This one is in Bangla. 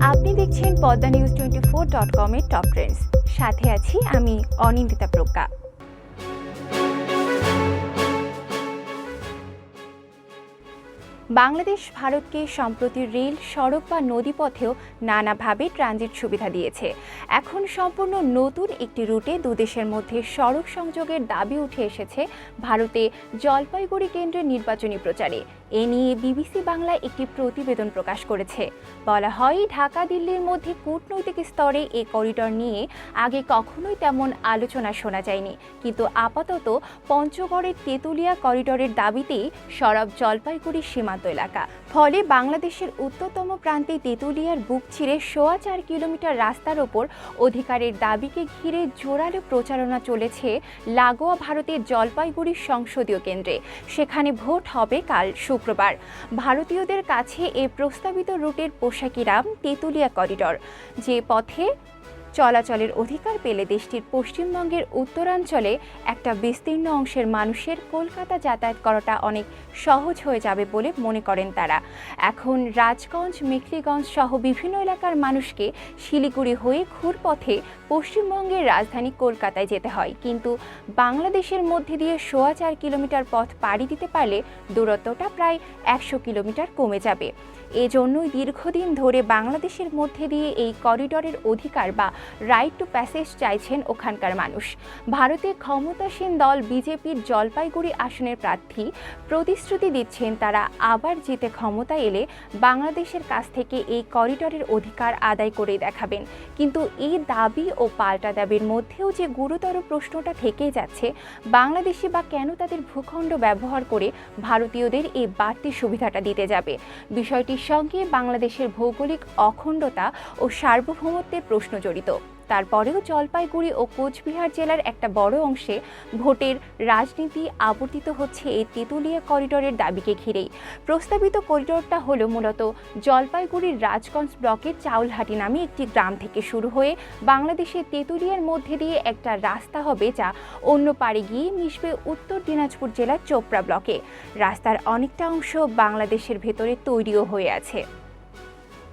আপনি দেখছেন Padma news twenty four dot কমের টপ ট্রেন্ডস। সাথে আছি আমি অনিন্দিতা প্রজ্ঞা। বাংলাদেশ ভারতকে সম্প্রতি রেল, সড়ক বা নদীপথেও নানাভাবে ট্রানজিট সুবিধা দিয়েছে। এখন সম্পূর্ণ নতুন একটি রুটে দুদেশের মধ্যে সড়ক সংযোগের দাবি উঠে এসেছে ভারতে জলপাইগুড়ি কেন্দ্রের নির্বাচনী প্রচারে। এ নিয়ে বিবিসি বাংলায় একটি প্রতিবেদন প্রকাশ করেছে। বলা হয়, ঢাকা, দিল্লির মধ্যে কূটনৈতিক স্তরে এ করিডর নিয়ে আগে কখনোই তেমন আলোচনা শোনা যায়নি। কিন্তু আপাতত পঞ্চগড়ের তেঁতুলিয়া করিডরের দাবিতেই সরব জলপাইগুড়ি সীমান্ত এলাকা। ফলে বাংলাদেশের উত্তরতম প্রান্তে তেঁতুলিয়ার বুক ছিঁড়ে সোয়া চার কিলোমিটার রাস্তার ওপর অধিকারের দাবিকে ঘিরে জোরালো প্রচারণা চলেছে লাগোয়া ভারতের জলপাইগুড়ি সংসদীয় কেন্দ্রে। সেখানে ভোট হবে কাল শুক্রবার। ভারতীয়দের কাছে এ প্রস্তাবিত রুটের পোশাকিরাম তেঁতুলিয়া করিডর। যে পথে চলাচলের অধিকার পেলে দেশটির পশ্চিমবঙ্গের উত্তরাঞ্চলে একটা বিস্তীর্ণ অংশের মানুষের কলকাতা যাতায়াত করাটা অনেক সহজ হয়ে যাবে বলে মনে করেন তারা। এখন রাজগঞ্জ, মেখলিগঞ্জ সহ বিভিন্ন এলাকার মানুষকে শিলিগুড়ি হয়ে ঘুরপথে পশ্চিমবঙ্গের রাজধানী কলকাতায় যেতে হয়। কিন্তু বাংলাদেশের মধ্যে দিয়ে সোয়া চার কিলোমিটার পথ পাড়ি দিতে পারলে দূরত্বটা প্রায় একশো কিলোমিটার কমে যাবে। এজন্যই দীর্ঘদিন ধরে বাংলাদেশের মধ্যে দিয়ে এই করিডরের অধিকার বা রাইট টু প্যাসেজ চাইছেন ওখানকার মানুষ। ভারতে ক্ষমতাসীন দল বিজেপির জলপাইগুড়ি আসনের প্রার্থী প্রতিশ্রুতি দিচ্ছেন তারা, আবার জিতে ক্ষমতা এলে বাংলাদেশের কাছ থেকে এই করিডরের অধিকার আদায় করে দেখাবেন। কিন্তু এই দাবি ও পাল্টা দাবির মধ্যেও যে গুরুতর প্রশ্নটা থেকেই যাচ্ছে, বাংলাদেশি বা কেন তাদের ভূখণ্ড ব্যবহার করে ভারতীয়দের এই বাড়তি সুবিধাটা দিতে যাবে? বিষয়টির সঙ্গে বাংলাদেশের ভৌগোলিক অখণ্ডতা ও সার্বভৌমত্বের প্রশ্ন জড়িত। তারপরেও জলপাইগুড়ি ও কোচবিহার জেলার একটা বড় অংশে ভোটের রাজনীতি আবর্তিত হচ্ছে এই তেঁতুলিয়া করিডোরের দাবিকে ঘিরেই। প্রস্তাবিত করিডোরটা হলো মূলত জলপাইগুড়ির রাজগঞ্জ ব্লকের চাউলহাটি নামে একটি গ্রাম থেকে শুরু হয়ে বাংলাদেশের তেঁতুলিয়ার মধ্যে দিয়ে একটা রাস্তা হবে যা অন্য পাড়ে গিয়ে মিশবে উত্তর দিনাজপুর জেলার চোপড়া ব্লকে। রাস্তার অনেকটা অংশ বাংলাদেশের ভেতরে তৈরিও হয়ে আছে।